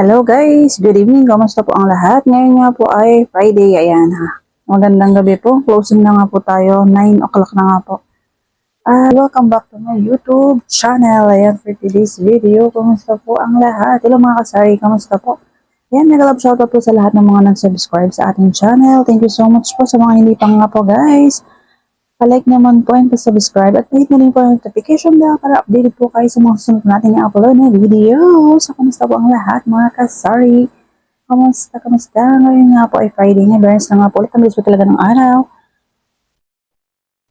Hello guys, good evening. Kamusta po ang lahat? Ngayon nga po ay Friday, ayan ha. Magandang gabi po. Closing na nga po tayo. 9 o'clock na nga po. Ah, welcome back to my YouTube channel. Ayan for today's video. Kamusta po ang lahat? Hello mga kasari, kamusta po? Ayan, nag-love shoutout po sa lahat ng mga nag-subscribe sa ating channel. Thank you so much po sa mga hindi pa nga po guys. Pa-like naman po and pa-subscribe at pahit na rin po ang notification bell para updated po kayo sa mga susunod natin i-upload na videos. So, kamusta po ang lahat mga kasari? Kamusta, kamusta? Ngayon nga po ay Friday na, Burns na nga po ulit. Ang po talaga ng araw.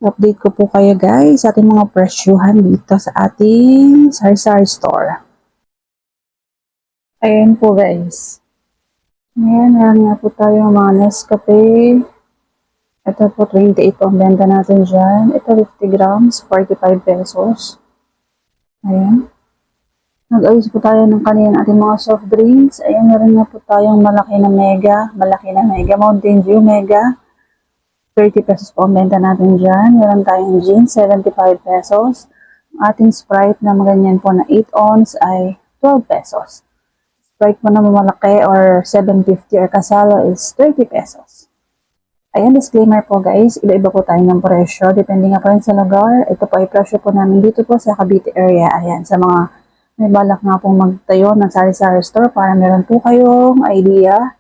Update ko po kayo guys sa ating mga presyuhan dito sa ating Sari-Sari store. Ayan po guys. Ayan, meron nga po tayo mga Nescafe. Ito po, 28 po ang benta natin dyan. Ito, 50 grams, 45 pesos. Ayan. Nag-ayos po tayo ng kanina ating mga soft drinks. Ayan, meron nga po tayong malaki na mega, malaki na mega, Mountain Dew mega. 30 pesos po ang benta natin dyan. Meron tayong gin, 75 pesos. Ang ating Sprite na maganyan po na 8 ounce ay 12 pesos. Sprite po na malaki or 750 or kasalo is 30 pesos. Ayan, disclaimer po guys, iba-iba po tayo ng presyo. Depende nga po rin sa lugar. Ito po ay presyo po namin dito po sa Cavite area. Ayan, sa mga may balak nga pong magtayo ng sari-sari store para meron po kayong idea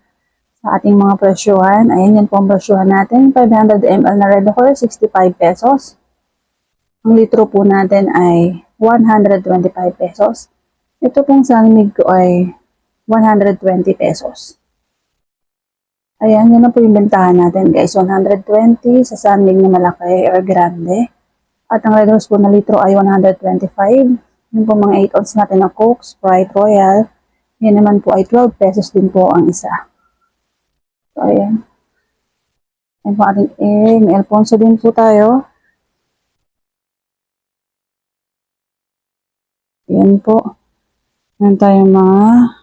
sa ating mga presyuhan. Ayan, yan po ang presyuhan natin. 500 ml na Red Horse, 65 pesos. Ang litro po natin ay 125 pesos. Ito pong sanmig ko ay 120 pesos. Ayan, yun na po yung bentahan natin guys. 120 sa sunmig na malaki or grande. At ang Red Horse po na litro ay 125. Yung po mga 8 ounce natin na Coke, Sprite, Royal. Yan naman po ay 12 pesos din po ang isa. So, ayan. Ayan po ating eh, may Alfonso din po tayo. Yan po. Yan tayo mga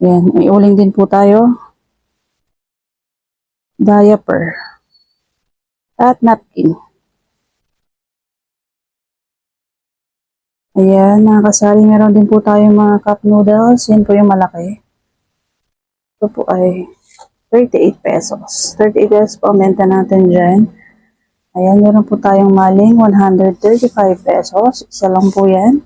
yan, may din po tayo. Diaper. At napkin. Ayan, mga kasari, meron din po tayo mga cup noodles. Yan po yung malaki. Ito po ay 38 pesos. 38 pesos po ang natin dyan. Ayan, meron po tayong maling 135 pesos. Isa lang po yan.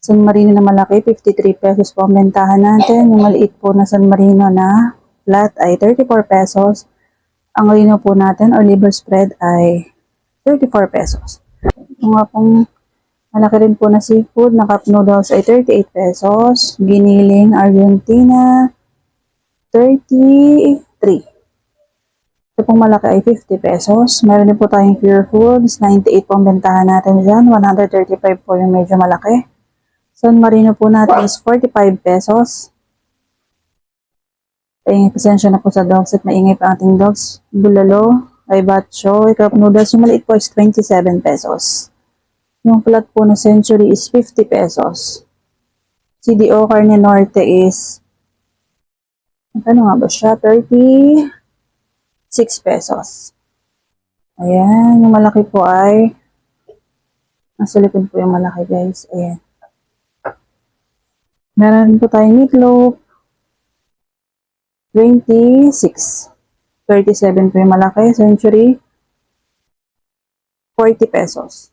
San Marino na malaki, 53 pesos po ang bentahan natin. Yung maliit po na San Marino na flat ay 34 pesos. Ang lino po natin or liver spread ay 34 pesos. Ito nga pong malaki rin po na seafood na cup noodles ay 38 pesos. Giniling Argentina, 33. Ito pong malaki ay 50 pesos. Meron din po tayong pure foods, 98 po ang bentahan natin dyan. 135 po yung medyo malaki. San Marino po natin is 45 pesos. Ay, pasensya na po sa dogs at maingay pa ating dogs. Bulalo, ay batcho, cup noodles, yung maliit po is 27 pesos. Yung flat po na century is 50 pesos. CDO Carne Norte is, ano nga ba siya? 36 pesos. Ayan, yung malaki po ay, nasa likod po yung malaki guys. Ayan. Meron po tayong meatloaf. 26. 37 po yung malaki. Century. 40 pesos.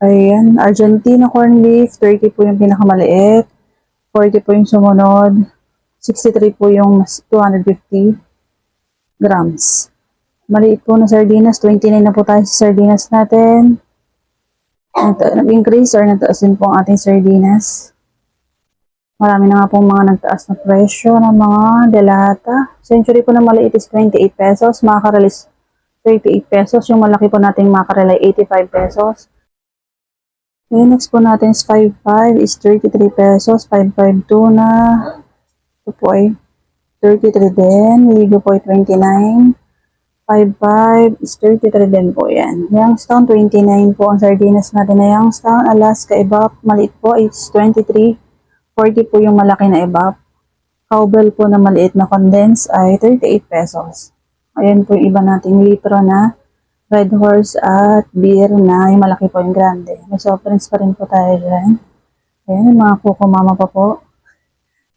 Ayan. Argentina corn beef. 30 po yung pinakamaliit. 40 po yung sumunod. 63 po yung mas 250 grams. Maliit po na sardinas. 29 na po tayo sa sardinas natin. Nag-increase or nagtaas din po ang ating sardinas. Marami na nga pong mga nagtaas na presyo ng mga delata. Century po na maliit is 28 pesos. Mackerel is 38 pesos. Yung malaki po nating mackerel ay 85 pesos. Yung next po natin is 5.5 is 33 pesos. 5.5 tuna. Ito po ay 33 din. Ligo po ay 29. 5.5 is 33 din po yan. Youngstown, 29 po ang sardinas natin na Youngstown. Alaska, Ibap, maliit po is 23. 40 po yung malaki na Ibap. Cowbell po na maliit na condense ay 38 pesos. Ayan po yung iba nating litro na Red Horse at beer na yung malaki po yung grande. May soft drinks pa rin po tayo dyan. Ayan, mga kuko mama pa po.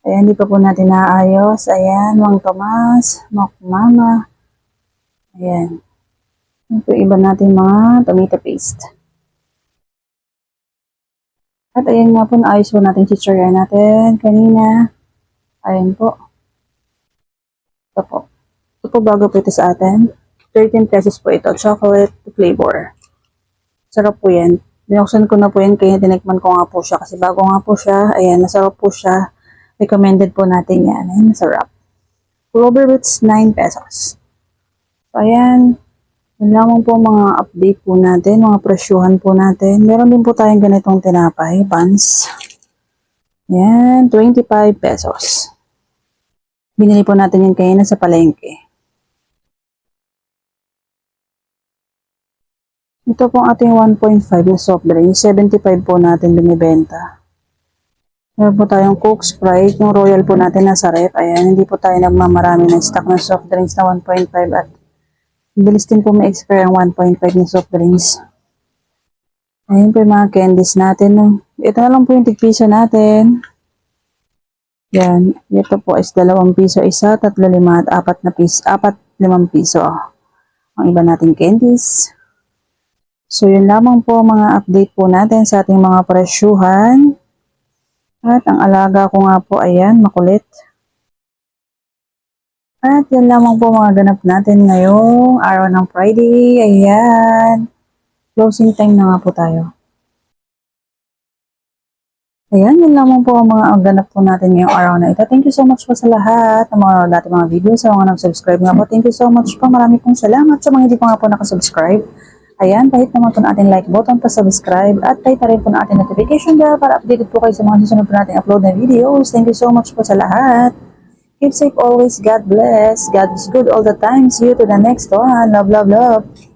Ayan, hindi pa po natin naayos. Ayan, Mang Tomas, Mok Mama. Ayan. Ito iba natin mga tomato paste. At ayan nga po, naayos po natin si natin kanina. Ayan po. Ito po. Ito po bago po ito sa atin. 13 pesos po ito. Chocolate flavor. Sarap po yan. Binuksan ko na po yan kaya tinikman ko nga po siya. Kasi bago nga po siya. Ayan, masarap po siya. Recommended po natin yan. Ayan, masarap. Clover Roots, 9 pesos. So, ayan. Yun lamang po mga update po natin, mga presyuhan po natin. Meron din po tayong ganitong tinapay, buns. Yan, 25 pesos. Binili po natin yan kanina sa palengke. Ito po ang ating 1.5 na soft drink. 75 po natin binibenta. Meron po tayong Coke Sprite. Yung Royal po natin nasa ref. Ayan, hindi po tayo nagmamarami ng stock ng soft drinks na 1.5 at bilis din po ma-expire ang 1.5 na soft drinks. Ayun po yung mga candies natin. Ito na lang po yung tigpiso natin. Yan. Ito po is dalawang piso isa, tatlo lima at apat na piso, apat limang piso. Ang iba nating candies. So yun lamang po mga update po natin sa ating mga presyuhan. At ang alaga ko nga po ayan, makulit. At yan lamang po mga ganap natin ngayong araw ng Friday. Ayan. Closing time na nga po tayo. Ayan, yun lamang po ang mga ganap po natin ngayong araw na ito. Thank you so much po sa lahat ng mga dati mga videos. Sa mga nag-subscribe nga po, thank you so much po. Marami pong salamat sa mga hindi po nga po nakasubscribe. Ayan, pahit naman po na ating like button pa subscribe at pahit na rin po na ating notification bell para updated po kayo sa mga susunod po nating upload na videos. Thank you so much po sa lahat. Keep safe always. God bless. God is good all the time. See you to the next one. Love, love, love.